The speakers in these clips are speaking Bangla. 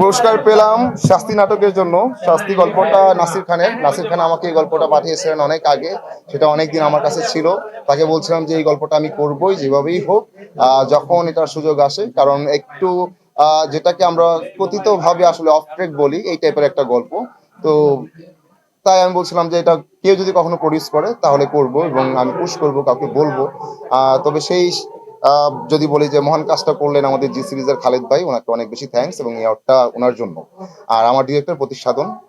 পুরস্কার পেলাম শাস্তি নাটকের জন্য। শাস্তি গল্পটা নাসির খানের। নাসির খান আমাকে এই গল্পটা পাঠিয়েছিলেন অনেক আগে। সেটা অনেক দিন আমার কাছে ছিল। তাকে বলছিলাম যে, এই গল্পটা আমি করবই যেভাবেই হোক যখন এটার সুযোগ আসে। কারণ একটু যেটাকে আমরা কথিতভাবে আসলে অফ ট্রেক বলি, এই টাইপের একটা গল্প। তো তাই আমি বলছিলাম যে, এটা কেউ যদি কখনো প্রডিউস করে, তাহলে করব এবং আমি পুশ করব, কাউকে বলব। তবে সেই যদি বলি যে মহান কাজটা করলেন আমাদের জি সিরিজের খালেদ ভাই ওনাকে অনেক বেশি থ্যাঙ্কস এবং এই অ্যাওয়ার্ডটা ওনার জন্য। আর আমার ডিরেক্টর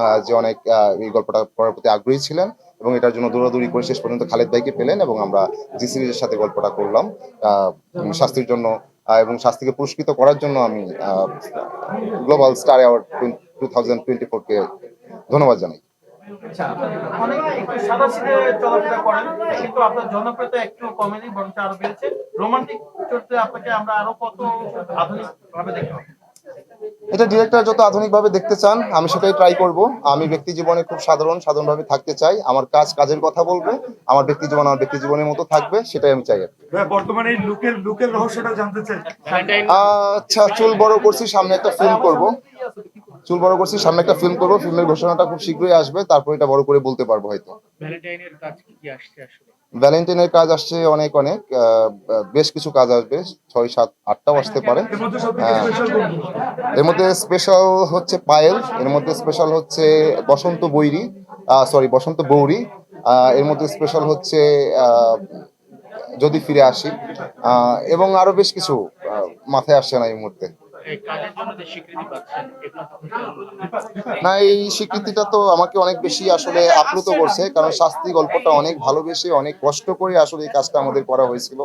আহ, যে অনেক এই গল্পটা করার প্রতি আগ্রহী ছিলেন এবং এটার জন্য দৌড়াদৌড়ি করে শেষ পর্যন্ত খালেদ ভাইকে পেলেন এবং আমরা জি সিরিজের সাথে গল্পটা করলাম। শাস্তির জন্য এবং শাস্তিকে পুরস্কৃত করার জন্য আমি global star award two thousand twenty ফোরকে ধন্যবাদ জানাই। আচ্ছা একটু সাদা চলাফেরা করেন কিন্তু আপনার জনপ্রিয়তা একটু কমেনি বরঞ্চ আরও বেড়েছে। রোমান্টিক চরিত্রে আপনাকে আমরা আরও কত আধুনিক ভাবে দেখতে এটা ডিরেক্টর যত আধুনিকভাবে দেখতে চান আমি সেটাই ট্রাই করব। আমি ব্যক্তি জীবনে খুব সাধারণ সাধারণভাবে থাকতে চাই। আমার কাজ কাজের কথা বলবে। আমার ব্যক্তি জীবন আমার ব্যক্তি জীবনের মতো থাকবে সেটাই আমি চাই বর্তমানে এই লুকের লুকের রহস্যটা জানতে চাই। আচ্ছা চুল বড় করছি সামনে একটা ফিল্ম করব। চুল বড় করছি সামনে একটা ফিল্ম করব ফিল্মের ঘোষণাটা খুব শীঘ্রই আসবে তারপর এটা বড় করে বলতে পারব হয়তো। ভ্যালেন্টাইনের কাজ কি কি আসছে আসলে? ভ্যালেন্টাইনের কাজ আসছে অনেক অনেক আহ, বেশ কিছু কাজ আসবে ছয় সাত আটটাও আসতে পারে। এর মধ্যে হ্যাঁ। স্পেশাল এর মধ্যে স্পেশাল হচ্ছে পায়েল এর মধ্যে স্পেশাল হচ্ছে বসন্ত বৈরি সরি বসন্ত বৌরি আহ, এর মধ্যে স্পেশাল হচ্ছে আহ, যদি ফিরে আসি। আহ, এবং আরও বেশ কিছু আহ, মাথায় আসছে না এই মুহূর্তে। না, এই স্বীকৃতিটা তো আমাকে অনেক বেশি আসলে আপ্লুত করছে, কারণ শাস্তি গল্পটা অনেক ভালোবেসে, অনেক কষ্ট করে আসলে এই কাজটা আমাদের করা হয়েছিল।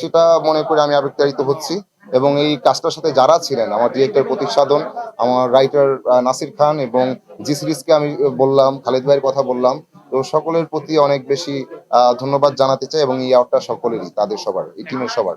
সেটা মনে করে আমি আবেগতাড়িত হচ্ছি। এবং এই কাজটার সাথে যারা ছিলেন, আমার ডিরেক্টর প্রতীক সাধন আমার রাইটার নাসির খান এবং জি সিরিজকে আমি বললাম, খালেদ ভাইয়ের কথা বললাম। তো সকলের প্রতি অনেক বেশি ধন্যবাদ জানাতে চাই এবং এই অ্যাওয়ার্ডটা সকলেরই, তাদের সবার, এই টিমের সবার।